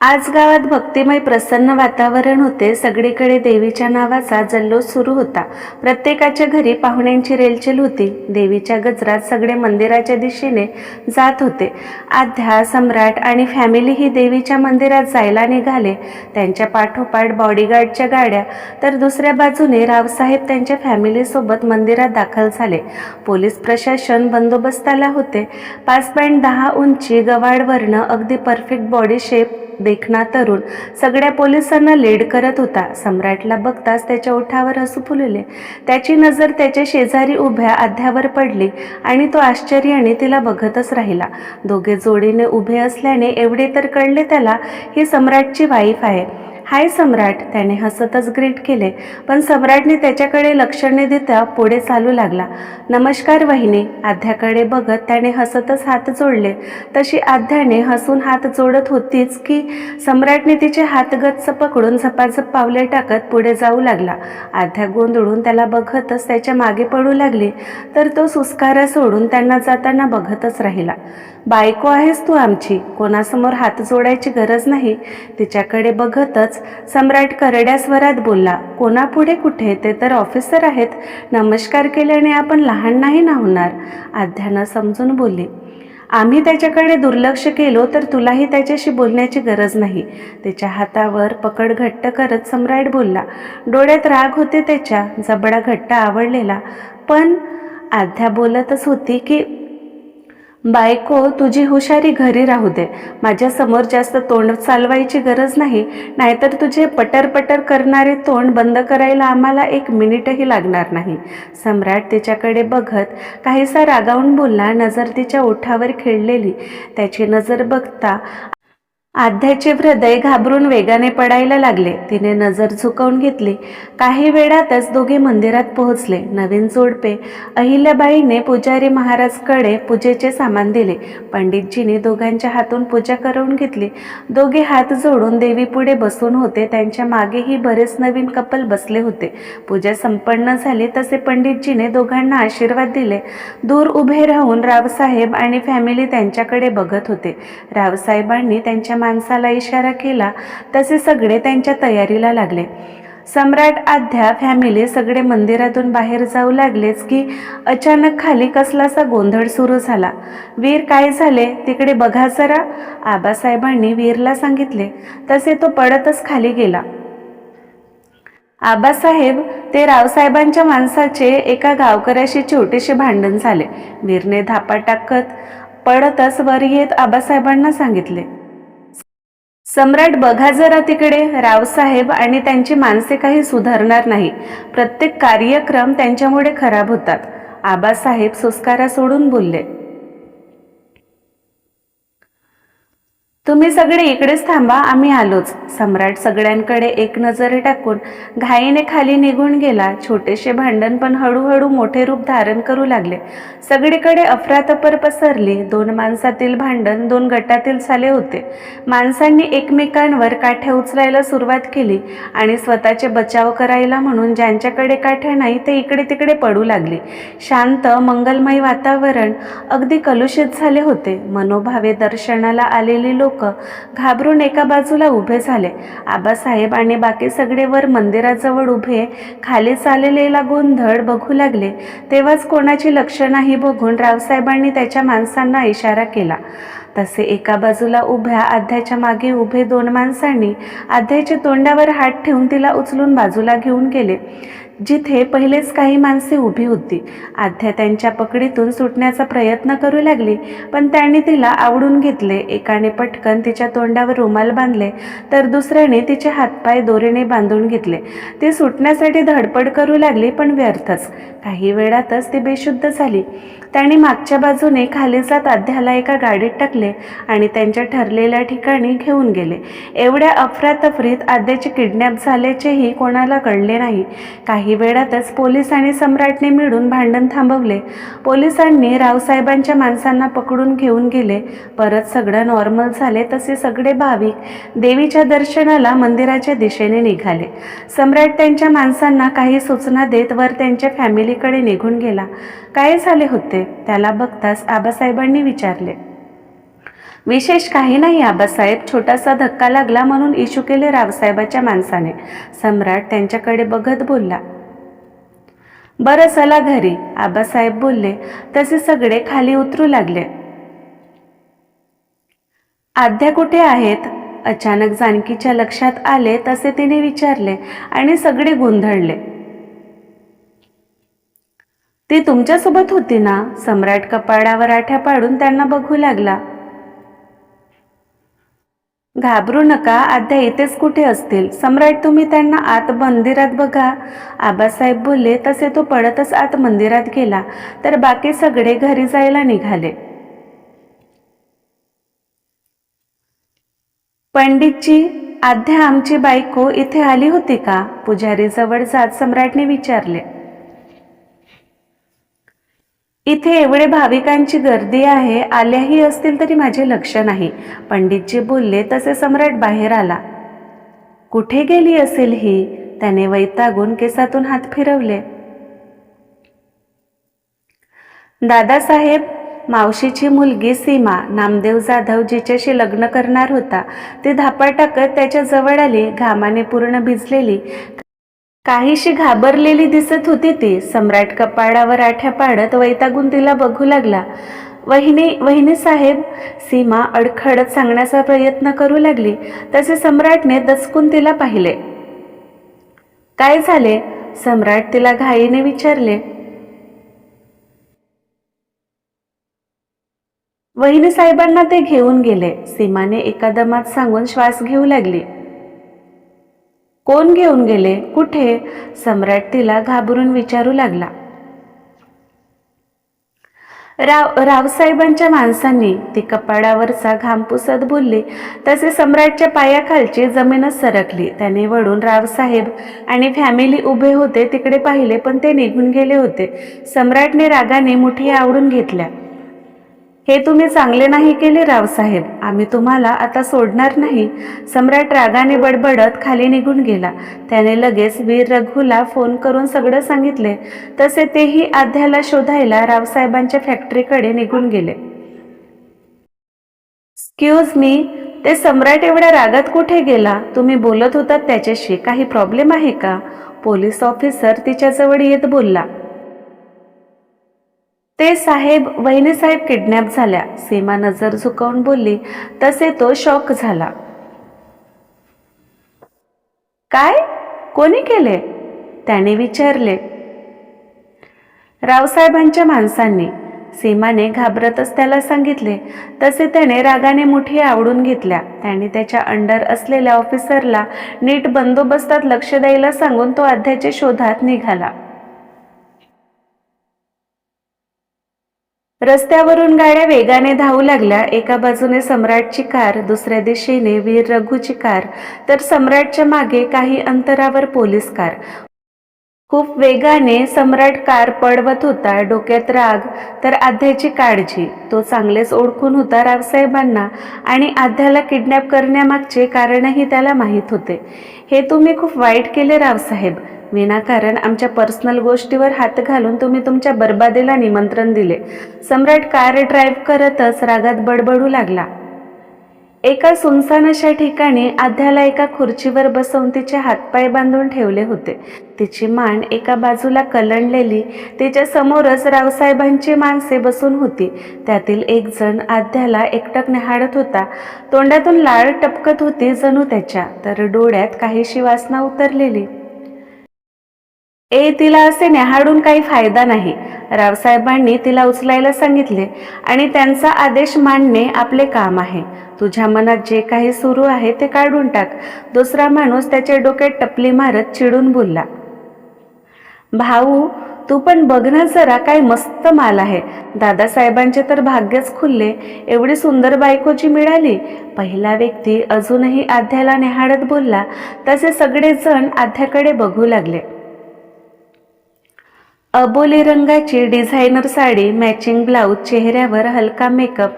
आज गावात भक्तिमय प्रसन्न वातावरण होते. सगळीकडे देवीच्या नावाचा जल्लोष सुरू होता. प्रत्येकाच्या घरी पाहुण्यांची रेलचेल होती. देवीच्या गजरात सगळे मंदिराच्या दिशेने जात होते. आध्या सम्राट आणि फॅमिली ही देवीच्या मंदिरात जायला निघाले. त्यांच्या पाठोपाठ बॉडीगार्डच्या गाड्या तर दुसऱ्या बाजूने रावसाहेब त्यांच्या फॅमिलीसोबत मंदिरात दाखल झाले. पोलीस प्रशासन बंदोबस्ताला होते. पाच पॉईंट दहा उंची गवाडवर्ण अगदी परफेक्ट बॉडी शेप देखणा तरुण सगळ्या पोलिसांना लेड करत होता. सम्राटला बघताच त्याच्या ओठावर हसू फुलले. त्याची नजर त्याच्या शेजारी उभ्या अध्यावर पडली आणि तो आश्चर्याने तिला बघतच राहिला. दोघे जोडीने उभे असल्याने एवढे तर कळले त्याला ही सम्राटची वाईफ आहे. हाय सम्राट त्याने हसतच ग्रीट केले. पण सम्राटने त्याच्याकडे लक्ष न देता पुढे चालू लागला. नमस्कार वहिनी आध्याकडे बघत त्याने हसतच हात जोडले. तशी आध्याने हसून हात जोडत होतीच की सम्राटने तिचे हात गच्च पकडून झपाझप पावले टाकत पुढे जाऊ लागला. आध्या गोंधळून त्याला बघतच त्याच्यामागे पडू लागली तर तो सुस्कारा सोडून त्यांना जाताना बघतच राहिला. बायको आहेस तू आमची कोणासमोर हात जोडायची गरज नाही. तिच्याकडे बघतच सम्राट करड्या स्वरात बोलला कोणापुढे कुठे? ते तर ऑफिसर आहेत. नमस्कार केल्याने आपण लहान नाही ना होणार? आध्यानं समजून बोलली आम्ही त्याच्याकडे दुर्लक्ष केलो तर तुलाही त्याच्याशी बोलण्याची गरज नाही. त्याच्या हातावर पकड घट्ट करत सम्राट बोलला डोळ्यात राग होते त्याच्या जबडा घट्ट आवडलेला. पण आध्या बोलतच होती की बायको तुझी हुशारी घरी राहू दे. माझ्यासमोर जास्त तोंड चालवायची गरज नाही. नाहीतर तुझे पटर पटर करणारे तोंड बंद करायला आम्हाला एक मिनिटही लागणार नाही. सम्राट तिच्याकडे बघत काहीसा रागावून बोलला नजर तिच्या ओठावर खेळलेली. त्याची नजर बघता आध्याचे हृदय घाबरून वेगाने पडायला लागले. तिने नजर झुकवून घेतली. काही वेळातच दोघे मंदिरात पोहोचले. नवीन जोडपे अहिल्याबाईने पुजारी महाराजकडे पूजेचे सामान दिले. पंडितजीने दोघांच्या हातून पूजा करून घेतली. दोघे हात जोडून देवीपुढे बसून होते. त्यांच्या मागेही बरेच नवीन कपल बसले होते. पूजा संपन्न झाली तसे पंडितजीने दोघांना आशीर्वाद दिले. दूर उभे राहून रावसाहेब आणि फॅमिली त्यांच्याकडे बघत होते. रावसाहेबांनी त्यांच्या माणसाला इशारा केला तसे सगळे त्यांच्या तयारीला लागले. सम्राट आध्या फॅमिली सगळे मंदिरातून बाहेर जाऊ लागलेच की अचानक खाली कसलासा गोंधळ सुरू झाला. वीर काय झाले? तिकडे बघा जरा. आबासाहेबांनी वीरला सांगितले तसे तो पडतच खाली गेला. आबासाहेब ते रावसाहेबांच्या माणसाचे एका गावकऱ्याशी छोटेसे भांडण झाले. वीरने धापा टाकत पडतच वर येत आबासाहेबांना सांगितले. सम्राट बघा जरा तिकडे रावसाहेब आणि त्यांची माणसे काही सुधारणार नाही. प्रत्येक कार्यक्रम त्यांच्यामुळे खराब होतात. आबासाहेब सुस्कारा सोडून बोलले. तुम्ही सगळे इकडेच थांबा आम्ही आलोच. सम्राट सगळ्यांकडे एक नजर टाकून घाईने खाली निघून गेला. छोटेसे भांडण पण हळूहळू मोठे रूप धारण करू लागले. सगळीकडे अफरातफर पसरली. दोन माणसातील भांडण दोन गटातील झाले होते. माणसांनी एकमेकांवर काठ्या उचलायला सुरुवात केली आणि स्वतःचे बचाव करायला म्हणून ज्यांच्याकडे काठ्या नाही ते इकडे तिकडे पडू लागले. शांत मंगलमय वातावरण अगदी कलुषित झाले होते. मनोभावे दर्शनाला आलेली लोक घाबरून एका बाजूला उभे झाले. आबासाहेब आणि बाकी सगळे वर मंदिराजवळ उभे खाली चाललेला गोंधळ बघू लागले. तेव्हाच कोणाची लक्ष नाही बघून रावसाहेबांनी त्याच्या माणसांना इशारा केला. तसे एका बाजूला उभ्या आध्याच्या मागे उभे दोन माणसांनी आध्याच्या तोंडावर हात ठेवून तिला उचलून बाजूला घेऊन गेले. जिथे पहिलेच काही माणसे उभी होती. आध्या त्यांच्या पकडीतून सुटण्याचा प्रयत्न करू लागली पण त्यांनी तिला आवडून घेतले. एकाने पटकन तिच्या तोंडावर रुमाल बांधले तर दुसऱ्याने तिचे हातपाय दोरीने बांधून घेतले. ती सुटण्यासाठी धडपड करू लागली पण व्यर्थच. काही वेळातच ती बेशुद्ध झाली. त्याने मागच्या बाजूने खाली जात आध्याला एका गाडीत टाकले आणि त्यांच्या ठरलेल्या ठिकाणी घेऊन गेले. एवढ्या अफरातफरीत आद्याचे किडनॅप झाल्याचेही कोणाला कळले नाही. काही काही वेळातच पोलीस आणि सम्राटने मिळून भांडण थांबवले. पोलिसांनी रावसाहेबांच्या माणसांना पकडून घेऊन गेले. परत सगळं नॉर्मल झाले तसे सगळे भाविक देवीच्या दर्शनाला मंदिराच्या दिशेने निघाले. सम्राट त्यांच्या माणसांना काही सूचना देत वर त्यांच्या फॅमिलीकडे निघून गेला. काय झाले होते? त्याला बघताच आबासाहेबांनी विचारले. विशेष काही नाही आबासाहेब छोटासा धक्का लागला म्हणून इशू केले रावसाहेबाच्या माणसाने. सम्राट त्यांच्याकडे बघत बोलला. बरं चला घरी. आबासाहेब बोलले. तसे सगळे खाली उतरू लागले. आद्या कुठे आहेत? अचानक जानकीच्या लक्षात आले तसे तिने विचारले आणि सगळे गोंधळले. ती तुमच्यासोबत होती ना? सम्राट कपाडावर आठ्या पाडून त्यांना बघू लागला. घाबरू नका आद्या इथेच कुठे असतील? सम्राट तुम्ही त्यांना आत मंदिरात बघा. आबासाहेब बोलले तसे तो पडतच आत मंदिरात गेला. तर बाकी सगळे घरी जायला निघाले. पंडितजी आद्या आमची बायको इथे आली होती का? पुजारी जवळ जात सम्राटने विचारले. इथे एवढे भाविकांची गर्दी आहे आल्याही असतील तरी माझे लक्ष नाही. पंडितजी बोलले तसे सम्राट बाहेर आला. कुठे गेली असेल ही? त्याने वैतागून केसातून हात फिरवले. दादासाहेब मावशीची मुलगी सीमा नामदेव जाधव जिच्याशी लग्न करणार होता. ती धापा टाकत त्याच्याजवळ आली घामाने पूर्ण भिजलेली. काहीशी घाबरलेली दिसत होती ती. सम्राट कपाडावर आठ्या पाडत वैतागून तिला बघू लागला. वहिनी वहिनी साहेब सीमा अडखडत सांगण्याचा प्रयत्न करू लागली. तसे सम्राटने दचकून तिला पाहिले. काय झाले? सम्राट तिला घाईने विचारले. वहिनी साहेबांना ते घेऊन गेले. सीमाने एका दमात सांगून श्वास घेऊ लागली. कोण घेऊन गेले? कुठे? सम्राट तिला घाबरून विचारू लागला. राव रावसाहेबांच्या माणसांनी ती कपाडावरचा घाम पुसत बोलली. तसे सम्राटच्या पायाखालची जमीनच सरकली. त्याने वळून रावसाहेब आणि फॅमिली उभे होते तिकडे पाहिले पण ते निघून गेले होते. सम्राटने रागाने मुठी आवडून घेतल्या. हे तुम्ही चांगले नाही केले रावसाहेब आम्ही तुम्हाला आता सोडणार नाही. सम्राट रागाने बडबडत खाली निघून गेला. त्याने लगेच वीर रघुला फोन करून सगळं सांगितले. तसे तेही आध्याला शोधायला रावसाहेबांच्या फॅक्टरीकडे निघून गेले. एक्सक्यूज मी ते सम्राट एवढ्या रागात कुठे गेला? तुम्ही बोलत होतात त्याच्याशी. काही प्रॉब्लेम आहे का? पोलीस ऑफिसर तिच्याजवळ येत बोलला. ते साहेब वहिनीसाहेब किडनॅप झाल्या. सीमा नजर झुकवून बोलली तसे तो शॉक झाला. काय? कोणी केले? त्याने विचारले. रावसाहेबांच्या माणसांनी. सीमाने घाबरतच त्याला सांगितले. तसे त्याने रागाने मुठी आवडून घेतल्या. त्याने त्याच्या अंडर असलेल्या ऑफिसरला नीट बंदोबस्तात लक्ष द्यायला सांगून तो अध्याच्या शोधात निघाला. रस्त्यावरून गाड्या वेगाने धावू लागल्या. एका बाजूने सम्राटची कार दुसऱ्या दिशेने वीर रघुची कार तर सम्राटच्या मागे काही अंतरावर पोलीस कार. खूप वेगाने सम्राट कार पडवत होता. डोक्यात राग तर आध्याची काळजी. तो चांगलेच ओळखून होता रावसाहेबांना आणि आध्याला किडनॅप करण्यामागचे कारणही त्याला माहीत होते. हे तुम्ही खूप वाईट केले रावसाहेब. विनाकारण आमच्या पर्सनल गोष्टीवर हात घालून तुम्ही तुमच्या बर्बादीला निमंत्रण दिले. सम्राट कार ड्राईव्ह करतच रागात बडबडू लागला. एका सुनसान अशा ठिकाणी आध्याला एका खुर्चीवर बसवून तिचे हातपाय बांधून ठेवले होते. तिची मान एका बाजूला कलंडलेली तिच्या समोरच रावसाहेबांची माणसे बसून होती. त्यातील एक जण आध्याला एकटक निहाळत होता. तोंडातून लाळ टपकत होती जणू त्याच्या तर डोळ्यात काहीशी वासना उतरलेली. ए तिला असे न्याहाडून काही फायदा नाही. रावसाहेबांनी तिला उचलायला सांगितले आणि त्यांचा आदेश मांडणे आपले काम आहे. तुझ्या मनात जे काही सुरू आहे ते काढून टाक. दुसरा माणूस त्याच्या डोक्यात टपली मारत चिडून बोलला. भाऊ तू पण बघ ना जरा काय मस्त माल आहे. दादासाहेबांचे तर भाग्यच खुलले. एवढी सुंदर बायकोची मिळाली. पहिला व्यक्ती अजूनही आध्याला नेहाडत बोलला. तसे सगळेजण आध्याकडे बघू लागले. अबोली रंगाची डिझायनर साडी मॅचिंग ब्लाऊज चेहऱ्यावर हलका मेकअप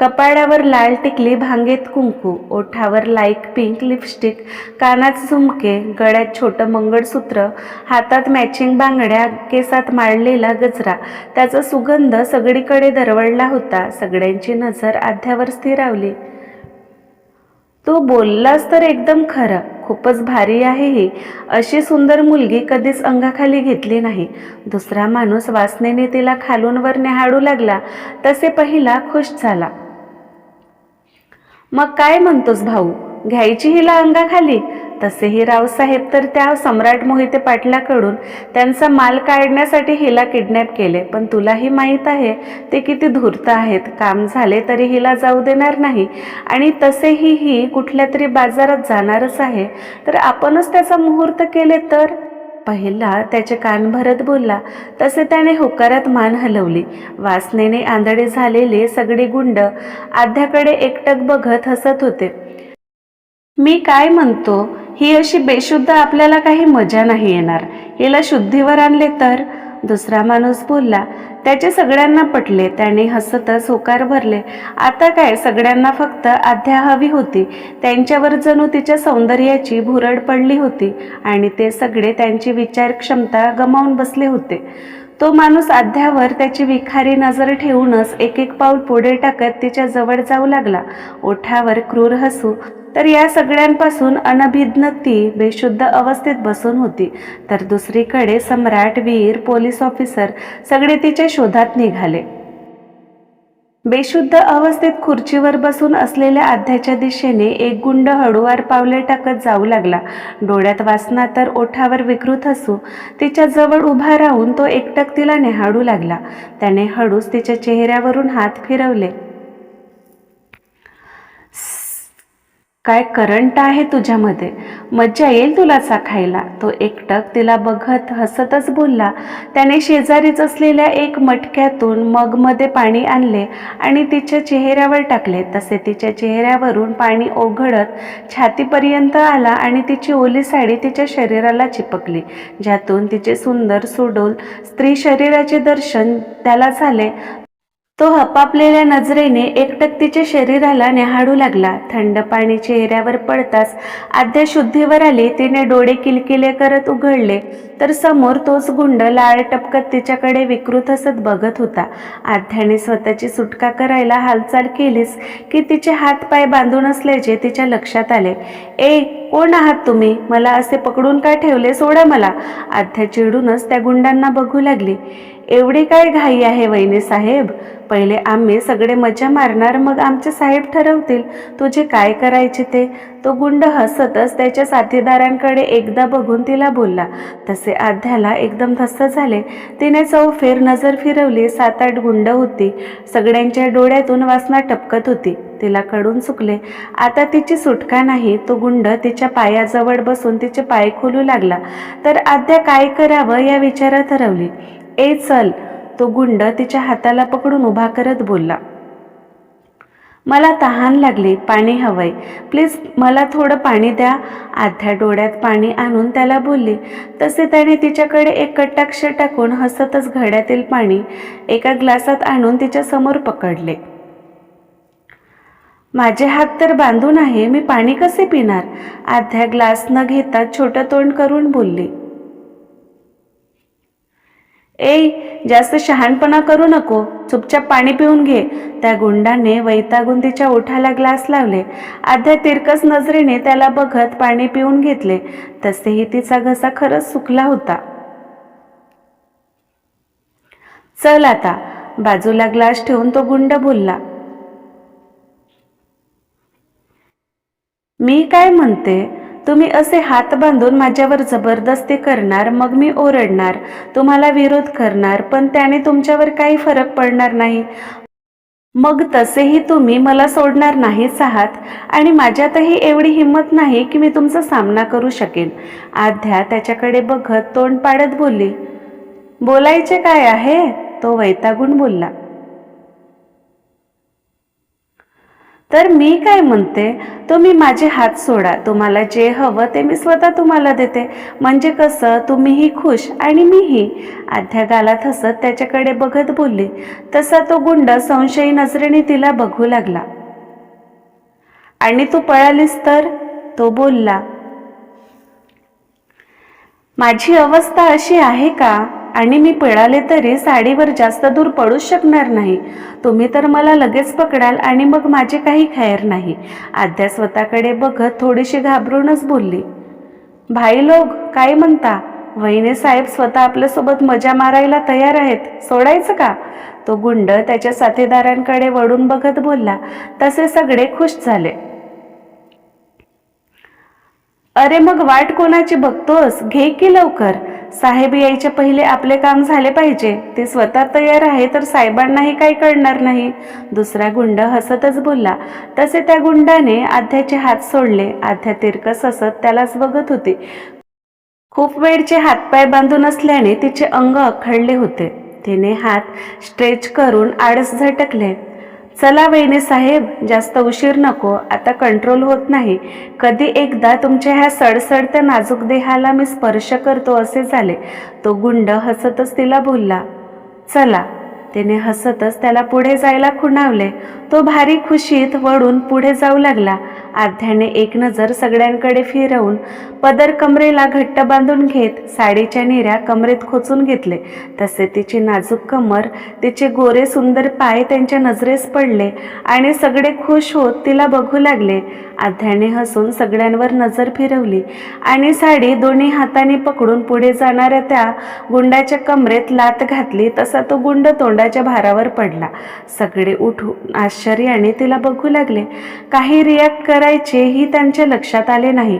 कपाळावर लाल टिकली भांगेत कुंकू ओठावर लाईक पिंक लिपस्टिक कानात झुमके गळ्यात छोटं मंगळसूत्र हातात मॅचिंग बांगड्या केसात माळलेला गजरा त्याचा सुगंध सगळीकडे दरवळला होता. सगळ्यांची नजर आध्यावर स्थिरावली. तू बोललास तर एकदम खरं. खूपच भारी आहे ही. अशी सुंदर मुलगी कधीच अंगाखाली घेतली नाही. दुसरा माणूस वासनेने तिला खालूनवर निहाळू लागला. तसे पहिला खुश झाला. मग काय म्हणतोस भाऊ? घ्यायची हिला अंगाखाली? तसेही रावसाहेब तर त्या सम्राट मोहिते पाटलाकडून त्यांचा माल काढण्यासाठी हिला किडनॅप केले. पण तुलाही माहीत आहे ते किती धूर्त आहेत. काम झाले तरी हिला जाऊ देणार नाही. आणि तसेही ही कुठल्या तरी बाजारात जाणारच आहे. तर आपणच त्याचा मुहूर्त केले तर? पहिला त्याचे कान भरत बोलला. तसे त्याने होकारात मान हलवली. वासनेने आंधळे झालेले सगळे गुंड आध्याकडे एकटक बघत हसत होते. मी काय म्हणतो? ही अशी बेशुद्ध आपल्याला काही मजा नाही येणार. हिला शुद्धीवर आणले तर? दुसरा माणूस बोलला त्याचे सगळ्यांना पटले त्याने हसतच होकार भरले. आता काय सगळ्यांना फक्त आध्या हवी होती. त्यांच्यावर जणू तिच्या सौंदर्याची भुरड पडली होती आणि ते सगळे त्यांची विचार क्षमता गमावून बसले होते. तो माणूस अध्यावर त्याची विखारी नजर ठेवूनच एक एक पाऊल पुढे टाकत तिच्या जवळ जाऊ लागला. ओठावर क्रूर हसू तर या सगळ्यांपासून अनभिज्ञ ती बेशुद्ध अवस्थेत बसून होती. तर दुसरीकडे सम्राट वीर पोलीस ऑफिसर सगळे तिच्या शोधात निघाले. बेशुद्ध अवस्थेत खुर्चीवर बसून असलेल्या आध्याच्या दिशेने एक गुंड हळूवार पावले टाकत जाऊ लागला. डोळ्यात वासना तर ओठावर विकृत हसू तिच्या जवळ उभा राहून तो एकटक तिला निहाळू लागला. त्याने हळूच तिच्या चेहऱ्यावरून हात फिरवले. काय करंट आहे तुझ्यामध्ये? मज्जा येईल तुला चाखायला. तो एकटक तिला बघत हसतच बोलला. त्याने शेजारीच असलेल्या एक मटक्यातून मगमध्ये पाणी आणले आणि तिच्या चेहऱ्यावर टाकले. तसे तिच्या चेहऱ्यावरून पाणी ओघळत छातीपर्यंत आला आणि तिची ओली साडी तिच्या शरीराला चिपकली ज्यातून तिचे सुंदर सुडोल स्त्री शरीराचे दर्शन त्याला झाले. तो हपापलेल्या नजरेने एकटक तिच्या शरीराला न्याहाळू लागला. थंड पाणी चेहऱ्यावर पडताच आद्या शुद्धीवर आली. तिने डोळे किलकिले करत उघडले. तर समोर तोच गुंड लाळ टपकत तिच्याकडे विकृत हसत बघत होता. आध्याने स्वतःची सुटका करायला हालचाल केलीच की तिचे हात पाय बांधून असल्याचे तिच्या लक्षात आले. ए कोण आहात तुम्ही? मला असे पकडून का ठेवले? सोडा मला. आध्या चिडूनच त्या गुंडांना बघू लागली. एवढी काय घाई आहे वहिनी साहेब? पहिले आम्ही सगळे मजा मारणार मग आमचे साहेब ठरवतील. तुझे काय करायचे ते? तो गुंड हसतच त्याच्या साथीदारांकडे एकदा बघून तिला बोलला. तसे आध्याला एकदम धस्त झाले. तिने चौफेर नजर फिरवली सात आठ गुंड होती. सगळ्यांच्या डोळ्यातून वासना टपकत होती. तिला कडून चुकले. आता तिची सुटका नाही तो गुंड तिच्या पायाजवळ बसून तिचे पाय खोलू लागला. तर आद्या काय करावं या विचारात हरवली. ए चल. तो गुंड तिच्या हाताला पकडून उभा करत बोलला. मला तहान लागली पाणी हवंय. प्लीज मला थोडं पाणी द्या. आध्या डोळ्यात पाणी आणून त्याला बोलली. तसे त्याने तिच्याकडे एक कटाक्ष टाकून हसतच घड्यातील पाणी एका ग्लासात आणून तिच्यासमोर पकडले. माझे हात तर बांधून आहे मी पाणी कसे पिणार? आध्या ग्लास न घेता छोटं तोंड करून बोलली. ए जास्त शहाणपणा करू नको. चुपचाप पाणी पिऊन घे. त्या गुंडाने वैतागून तिच्या ओठाला ग्लास लावले. आध्या तिरकस नजरेने त्याला बघत पाणी पिऊन घेतले. तसेही तिचा घसा खरंच सुकला होता. चल आता. बाजूला ग्लास ठेवून तो गुंड बोलला. मी काय म्हणते? तुम्ही असे हात बांधून माझ्यावर जबरदस्ती करणार मग मी ओरडणार तुम्हाला विरोध करणार पण त्याने तुमच्यावर काही फरक पडणार नाही. मग तसेही तुम्ही मला सोडणार नाहीच आहात आणि माझ्यातही एवढी हिंमत नाही की मी तुमचा सामना करू शकेन. आध्या त्याच्याकडे बघत तोंड पाडत बोलली बोलायचे काय आहे? तो वैतागून बोलला तर मी काय म्हणते? तुम्ही माझे हात सोडा. तुम्हाला जे हवं ते मी स्वतः तुम्हाला देते. म्हणजे कसं? तुम्हीही खुश आणि मीही. आध्या गालात हसत त्याच्याकडे बघत बोलली. तसा तो गुंड संशयी नजरेने तिला बघू लागला. आणि तू पळालीस तर? तो बोलला माझी अवस्था अशी आहे का? आणि मी पिळाले तरी साडीवर जास्त दूर पडूच शकणार नाही. तुम्ही तर मला लगेच पकडाल आणि मग माझे काही खैर नाही. आद्या स्वतःकडे बघत थोडीशी घाबरूनच बोलली. भाई लोक काय म्हणता? वहिने साहेब स्वतः आपल्यासोबत मजा मारायला तयार आहेत. सोडायचं का? तो गुंड त्याच्या साथीदारांकडे वळून बघत बोलला. तसे सगळे खुश झाले. अरे मग वाट कोणाची बघतोस? घे की लवकर. साहेब यायच्या पहिले आपले काम झाले पाहिजे. ते स्वतः तयार आहे तर साहेबांनाही काही कळणार नाही. दुसरा गुंड हसतच बोलला. तसे त्या गुंडाने आध्याचे हात सोडले. आध्या तिरकस हसत त्यालाच बघत होती. खूप वेळचे हातपाय बांधून असल्याने तिचे अंग अखडले होते. तिने हात स्ट्रेच करून आळस झटकले. चला वहिनी साहेब जास्त उशीर नको आता कंट्रोल होत नाही. कधी एकदा तुमच्या ह्या सडसडत्या नाजूक देहाला मी स्पर्श करतो असे झाले. तो गुंड हसतच तिला बोलला चला तिने हसतच त्याला पुढे जायला खुणावले. तो भारी खुशीत वळून पुढे जाऊ लागला. आध्याने एक नजर सगळ्यांकडे फिरवून पदर कमरेला घट्ट बांधून घेत साडीच्या निऱ्या कमरेत खोचून घेतले. तसे तिची नाजूक कमर तिचे गोरे सुंदर पाय त्यांच्या नजरेस पडले आणि सगळे खुश होत तिला बघू लागले. आध्याने हसून सगळ्यांवर नजर फिरवली आणि साडी दोन्ही हाताने पकडून पुढे जाणाऱ्या त्या गुंडाच्या कमरेत लात घातली तसा तो गुंड तोंडाच्या भारावर पडला. सगळे उठून आश्चर्याने तिला बघू लागले. काही रिॲक्ट करायचे ही त्यांच्या लक्षात आले नाही.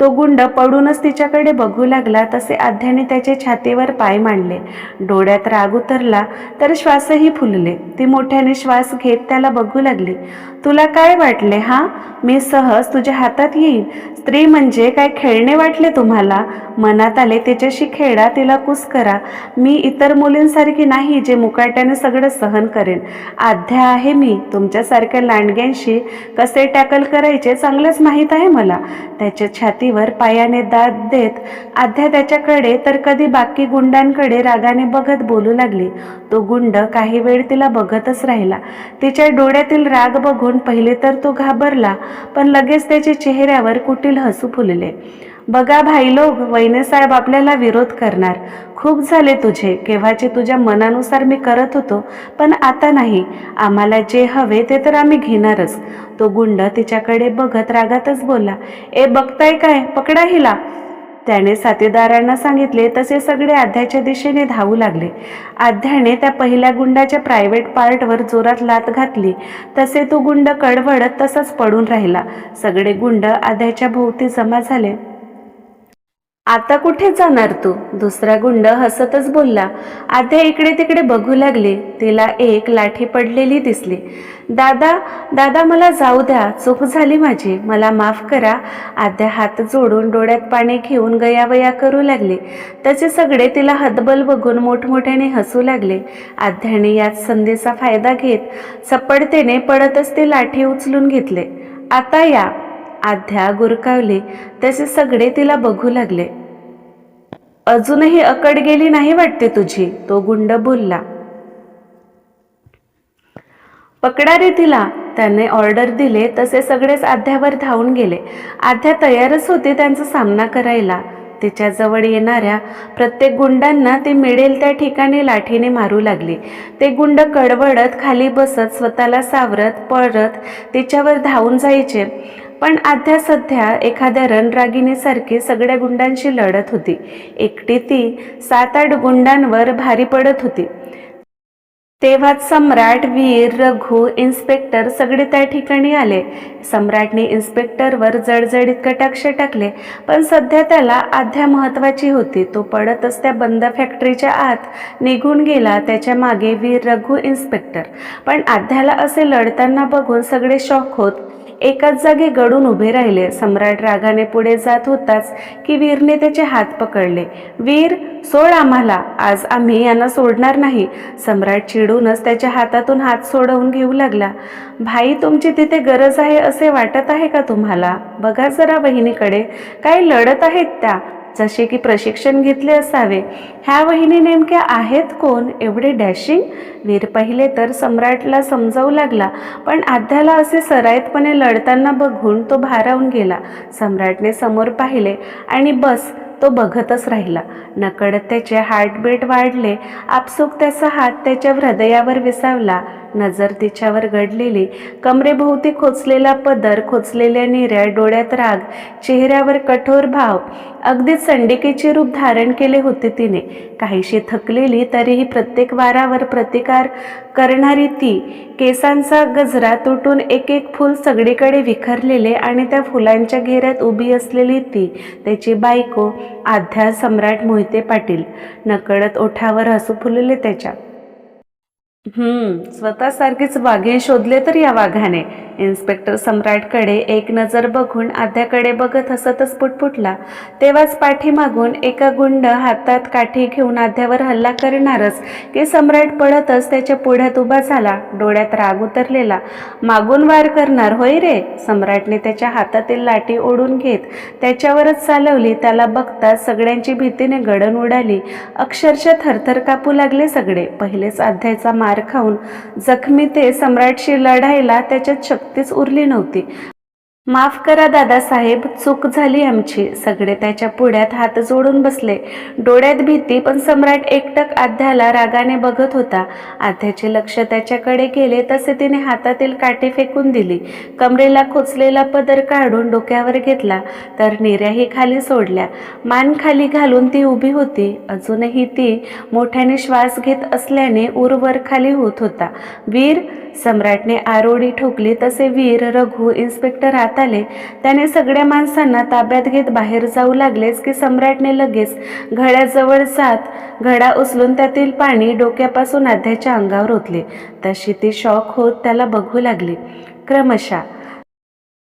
तो गुंड पडूनच तिच्याकडे बघू लागला तसे आध्याने त्याचे छातीवर पाय मांडले. डोळ्यात राग उतरला तर श्वासही फुलले. ती मोठ्याने श्वास घेत त्याला बघू लागली. तुला काय वाटले हा? मी सहज तुझ्या हातात येईन. स्त्री म्हणजे काय खेळणे वाटले तुम्हाला? मनात आले तिच्याशी खेळा तिला कुस करा. मी इतर मुलींसारखी नाही जे मुकाट्याने सगळं सहन करेन. आध्या आहे मी. तुमच्यासारख्या लांडग्यांशी कसे टॅकल करायचे चांगलंच माहीत आहे मला. त्याच्या छाती छातीवर पायाने दाद देत आध्या त्याच्याकडे तर कधी बाकी गुंडांकडे रागाने बघत बोलू लागली. तो गुंड काही वेळ तिला बघतच राहिला. तिच्या डोळ्यातील राग बघून पहिले तर तो घाबरला पण लगेच त्याच्या चेहऱ्यावर कुटील हसू फुलले. बघा भाई लोक वैनेसाहेब आपल्याला विरोध करणार. खूप झाले तुझे केव्हाचे तुझ्या मनानुसार मी करत होतो पण आता नाही. आम्हाला जे हवे ते तर आम्ही घेणारच. तो गुंड तिच्याकडे बघत रागातच बोलला ए बघताय काय? पकडा हिला. त्याने साथीदारांना सांगितले तसे सगळे आध्याच्या दिशेने धावू लागले. आध्याने त्या पहिल्या गुंडाच्या प्रायव्हेट पार्टवर जोरात लात घातली. तसे तो गुंड कडवडत तसाच पडून राहिला. सगळे गुंड आध्याच्या भोवती जमा झाले. आता कुठे जाणार तू? दुसरा गुंड हसतच बोलला. आध्या इकडे तिकडे बघू लागले. तिला एक लाठी पडलेली दिसली. दादा दादा मला जाऊ द्या. चूक झाली माझी. मला माफ करा. आध्या हात जोडून डोळ्यात पाणी घेऊन गयावया करू लागले. त्याचे सगळे तिला हतबल बघून मोठमोठ्याने हसू लागले. आध्याने याच संधीचा फायदा घेत चपडतेने पडतच ते लाठी उचलून घेतले. आता या. आध्या गुरकावले. तसे सगळे तिला बघू लागले. अजूनही अकड गेली नाही वाटते तुझी. तो गुंड बोलला. पकडा रे तिला. त्याने ऑर्डर दिले तसे सगळेच आध्यावर धावून गेले. आध्या तयारच होते त्यांचा सामना करायला. तिच्याजवळ येणाऱ्या प्रत्येक गुंडांना ती मिळेल त्या ठिकाणी लाठीने मारू लागली. ते गुंड कडवडत खाली बसत स्वतःला सावरत पळत तिच्यावर धावून जायचे. पण आध्या सध्या एखाद्या रणरागिणीसारखी सगळ्या गुंडांशी लढत होती. एकटी ती सात आठ गुंडांवर भारी पडत होती. तेव्हाच सम्राट वीर रघु इन्स्पेक्टर सगळे त्या ठिकाणी आले. सम्राटने इन्स्पेक्टरवर जडजडीत कटाक्ष टाकले पण सध्या त्याला आध्या महत्वाची होती. तो पडतच त्या बंद फॅक्टरीच्या आत निघून गेला त्याच्यामागे वीर रघु इन्स्पेक्टर. पण आध्याला असे लढताना बघून सगळे शॉक होत एकाच जागी गडून उभे राहिले. सम्राट रागाने पुढे जात होताच की वीरने त्याचे हात पकडले. वीर सोड आम्हाला. आज आम्ही यांना सोडणार नाही. सम्राट चिडूनच त्याच्या हातातून हात सोडवून घेऊ लागला. भाई तुमची तिथे गरज आहे असे वाटत आहे का तुम्हाला? बघा जरा बहिणीकडे. काय लढत आहेत त्या. जसे की प्रशिक्षण घेतले असावे. ह्या वहिनी नेमक्या आहेत कोण? एवढे डॅशिंग? वीर पहिले तर सम्राटला समजावू लागला पण आध्याला असे सराईतपणे लढताना बघून तो भारावून गेला. सम्राटने समोर पाहिले आणि बस तो बघतच राहिला. नकळत त्याचे हार्टबीट वाढले. आपसूक त्याचा हात त्याच्या हृदयावर विसावला. नजर तिच्यावर घडलेली कमरेभोवती खोचलेला पदर खोचलेल्या निऱ्या डोळ्यात राग चेहऱ्यावर कठोर भाव. अगदी संडिकेचे रूप धारण केले होते तिने. काहीशी थकलेली तरीही प्रत्येक वारावर प्रतिकार करणारी ती. केसांचा गजरा तुटून एक एक फूल सगळीकडे विखरलेले आणि त्या फुलांच्या घेऱ्यात उभी असलेली ती. त्याची बायको आध्या सम्राट मोहिते पाटील. नकळत ओठावर हसू फुलले त्याच्या. हम्म स्वतःसारखीच वाघे शोधले तर या वाघाने. इन्स्पेक्टर सम्राटकडे एक नजर बघून आध्याकडे बघत हसतच पुटपुटला. तेव्हाच पाठीमागून एका गुंड हातात काठी घेऊन आध्यावर हल्ला करणारच की सम्राट पळतच त्याच्या पुढ्यात उभा झाला डोळ्यात राग उतरलेला. मागून वार करणार होय रे? सम्राटने त्याच्या हातातील लाठी ओढून घेत त्याच्यावरच चालवली त्याला बघताच सगळ्यांची भीतीने गडण उडाली. अक्षरशः थरथर कापू लागले सगळे. पहिलेच अध्यायचा मार खाऊन. जखमी ते सम्राटशी लढायला त्याच्यात शक्तीच उरली नव्हती. माफ करा दादासाहेब चूक झाली आमची. सगळे त्याच्या पुढ्यात हात जोडून बसले. डोळ्यात भीती पण सम्राट एकटक आध्याला रागाने बघत होता. आध्याचे लक्ष त्याच्याकडे गेले तसे तिने हातातील काठी फेकून दिली. कमरेला खोचलेला पदर काढून डोक्यावर घेतला तर निर्याही खाली सोडल्या. मान खाली घालून ती उभी होती. अजूनही ती मोठ्याने श्वास घेत असल्याने उरवर खाली होत होता. वीर सम्राटने आरोडी ठोकली तसे वीर रघु इन्स्पेक्टर आत आले. त्याने सगळ्या माणसांना ताब्यात घेत बाहेर जाऊ लागलेच की सम्राटने लगेच घड्याजवळ जात घडा उचलून त्यातील पाणी डोक्यापासून आध्याच्या अंगावर ओतले. तशी ती शॉक होत त्याला बघू लागली. क्रमशः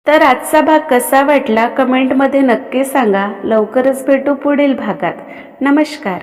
तर आजचा भाग कसा वाटला? कमेंटमध्ये नक्की सांगा. लवकरच भेटू पुढील भागात. नमस्कार.